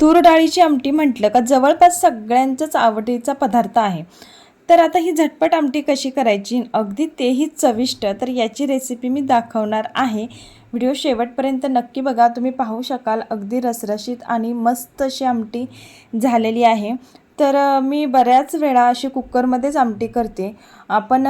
तूर डाळीची आमटी म्हटलं का जवळपास सगळ्यांचाच आवडीचा पदार्थ आहे. तर आता ही झटपट आमटी कशी करायची? अगदी तेही चविष्ट. तर याची रेसिपी मी दाखवणार आहे. व्हिडिओ शेवटपर्यंत नक्की बघा. तुम्ही पाहू शकाल अगदी रसरशीत आणि मस्त अशी आमटी झालेली आहे. तर मी बऱ्याच वेळा अशी कुकरमध्येच आमटी करते. आपण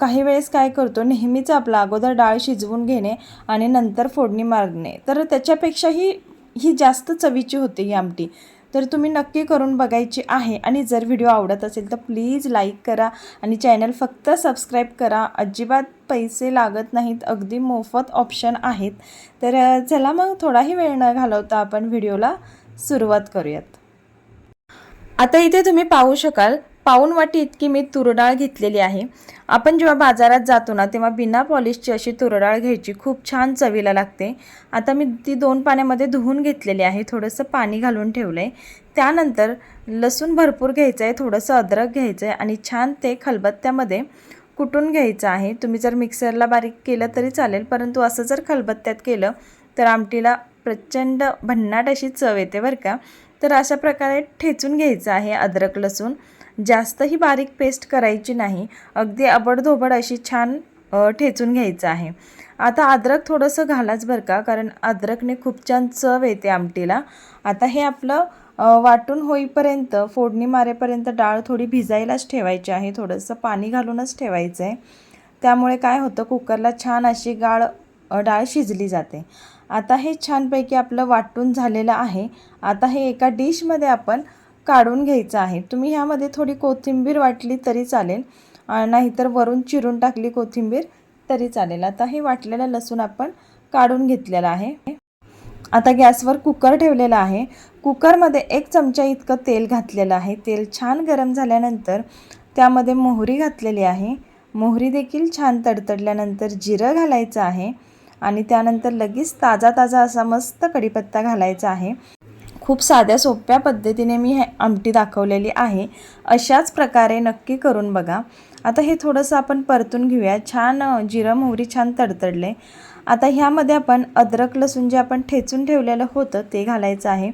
काही वेळेस काय करतो नेहमीच आपला अगोदर डाळ शिजवून घेणे आणि नंतर फोडणी मारणे. तर त्याच्यापेक्षाही ही जास्त चवीची होते ही आमटी. तर तुम्ही नक्की करून बघायची आहे आणि जर व्हिडिओ आवडत असेल तर प्लीज लाईक करा आणि चॅनल फक्त सबस्क्राईब करा. अजिबात पैसे लागत नाहीत अगदी मोफत ऑप्शन आहेत. तर चला मग थोडाही वेळ न घालवता आपण व्हिडिओला सुरुवात करूयात. आता इथे तुम्ही पाहू शकाल पाऊण वाटी इतकी मी तुरडाळ घेतलेली आहे. आपण जेव्हा बाजारात जातो ना तेव्हा बिना पॉलिशची अशी तुरडाळ घ्यायची खूप छान चवीला लागते. आता मी ती दोन पाण्यामध्ये धुवून घेतलेली आहे थोडंसं पाणी घालून ठेवलं आहे त्यानंतर लसूण भरपूर घ्यायचं आहे थोडंसं अद्रक घ्यायचं आहे आणि छान ते खलबत्त्यामध्ये कुटून घ्यायचं आहे. तुम्ही जर मिक्सरला बारीक केलं तरी चालेल परंतु असं जर खलबत्त्यात केलं तर आमटीला प्रचंड भन्नाट अशी चव येते बरं का. तर अशा प्रकारे ठेचून घ्यायचं आहे अद्रक लसूण. जास्तही बारीक पेस्ट करायची नाही. अगदी अबडधोबड अशी छान ठेचून घ्यायचं आहे. आता अद्रक थोडंसं घालाच बरं का कारण अद्रकने खूप छान चव येते आमटीला. आता हे आपलं वाटून होईपर्यंत फोडणी मारेपर्यंत डाळ थोडी भिजायलाच ठेवायची आहे. थोडंसं पाणी घालूनच ठेवायचं आहे त्यामुळे काय होतं कुकरला छान अशी गाळ डाळ शिजली जाते. आता हे छानपैकी आपलं वाटून झालेलं आहे. आता हे एका डिशमध्ये आपण काढून घ्यायचं आहे. तुम्ही ह्यामध्ये थोडी कोथिंबीर वाटली तरी चालेल. नाहीतर वरून चिरून टाकली कोथिंबीर तरी चालेल. आता हे वाटलेलं लसूण आपण काढून घेतलेलं आहे. आता गॅसवर कुकर ठेवलेला आहे. कुकरमध्ये एक चमचा इतकं तेल घातलेलं आहे. तेल छान गरम झाल्यानंतर त्यामध्ये मोहरी घातलेली आहे. मोहरी देखील छान तडतडल्यानंतर जिरं घालायचं आहे. आणि त्यानंतर लगेच ताजा ताजा असा मस्त कढीपत्ता घालायचा आहे. खूप साध्या सोप्या पद्धतीने मी हे आमटी दाखवलेली आहे. अशाच प्रकारे नक्की करून बघा. आता हे थोडंसं आपण परतून घेऊया. छान जिरं मोहरी छान तडतडले. आता ह्यामध्ये आपण अद्रक लसूण जे आपण ठेचून ठेवलेलं होतं ते घालायचं आहे.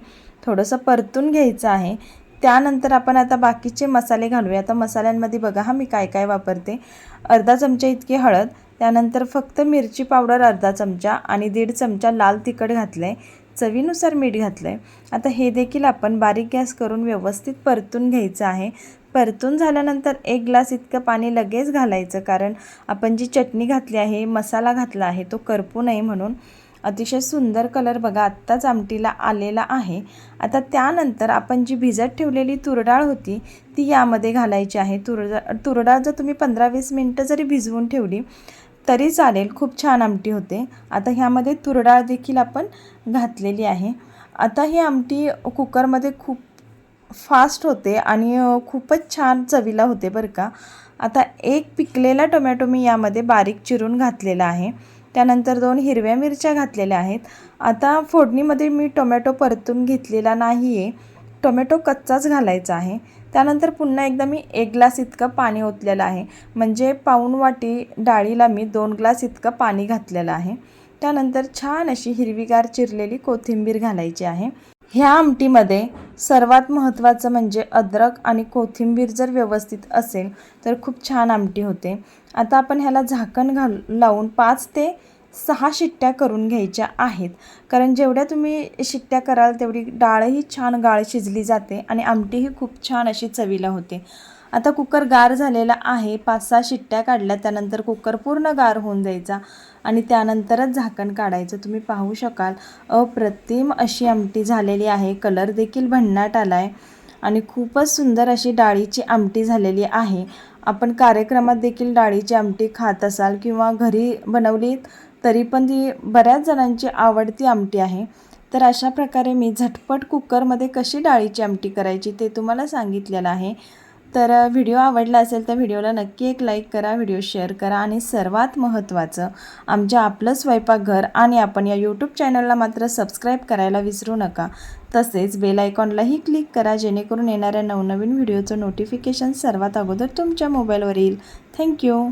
थोडंसं परतून घ्यायचं आहे. त्यानंतर आपण आता बाकीचे मसाले घालूया. आता मसाल्यांमध्ये बघा हा मी काय काय वापरते. अर्धा चमचा इतकी हळद. त्यानंतर फक्त मिरची पावडर अर्धा चमचा आणि दीड चमचा लाल तिखट घातलं आहे चवीनुसार मीठ घातलं आहे आता हे देखील आपण बारीक गॅस करून व्यवस्थित परतून घ्यायचं आहे. परतून झाल्यानंतर एक ग्लास इतकं पाणी लगेच घालायचं कारण आपण जी चटणी घातली आहे मसाला घातला आहे तो करपू नये म्हणून. अतिशय सुंदर कलर बघा आत्ताच आमटीला आलेला आहे. आता त्यानंतर आपण जी भिजत ठेवलेली तुरडाळ होती ती यामध्ये घालायची आहे. तुरडा तुरडाळ जर तुम्ही पंधरा वीस मिनटं जरी भिजवून ठेवली तरी चालेल खूप छान आमटी होते. आता ह्यामध्ये तुरडाळ देखील आपण घातलेली आहे. आता ही आमटी कुकरमध्ये खूप फास्ट होते आणि खूपच छान चवीला होते बरं का. आता एक पिकलेला टोमॅटो मी यामध्ये बारीक चिरून घातलेला आहे. त्यानंतर दोन हिरव्या मिरच्या घातलेल्या आहेत. आता फोडणीमध्ये मी टोमॅटो परतून घेतलेला नाही आहे टोमॅटो कच्चाच घालायचा आहे. त्यानंतर पुन्हा एकदा मी एक ग्लास इतकं पाणी ओतलेलं आहे. म्हणजे पाऊण वाटी डाळीला मी दोन ग्लास इतकं पाणी घातलेलं आहे. त्यानंतर छान अशी हिरवीगार चिरलेली कोथिंबीर घालायची आहे. ह्या आमटीमध्ये सर्वात महत्त्वाचं म्हणजे अद्रक आणि कोथिंबीर जर व्यवस्थित असेल तर खूप छान आमटी होते. आता आपण ह्याला झाकण घाल लावून पाच ते सहा शिट्ट्या करून घ्यायच्या आहेत. कारण जेवढ्या तुम्ही शिट्ट्या कराल तेवढी डाळही छान गाळ शिजली जाते आणि आमटीही खूप छान अशी चवीला होते. आता कुकर गार झालेला आहे. पाच सहा शिट्ट्या काढल्या त्यानंतर कुकर पूर्ण गार होऊन जायचा आणि त्यानंतरच झाकण काढायचं. तुम्ही पाहू शकाल अप्रतिम अशी आमटी झालेली आहे. कलर देखील भन्नाट आला आहे आणि खूपच सुंदर अशी डाळीची आमटी झालेली आहे. आपण कार्यक्रमात देखील डाळीची आमटी खात असाल किंवा घरी बनवली तरी पण ती बऱ्याच जणांची आवडती आमटी आहे तर अशा प्रकारे मी झटपट कुकरमध्ये कशी डाळीची आमटी करायची ते तुम्हाला सांगितलेलं आहे. तर व्हिडिओ आवडला असेल तर व्हिडिओला नक्की एक लाईक करा व्हिडिओ शेअर करा आणि सर्वात महत्त्वाचं आमच्या आपलं स्वयंपाकघर आणि आपण या यूट्यूब चॅनलला मात्र सबस्क्राईब करायला विसरू नका. तसेच बेल आयकॉनलाही क्लिक करा जेणेकरून येणाऱ्या नवनवीन व्हिडिओचं नोटिफिकेशन सर्वात अगोदर तुमच्या मोबाईलवर येईल. थँक्यू.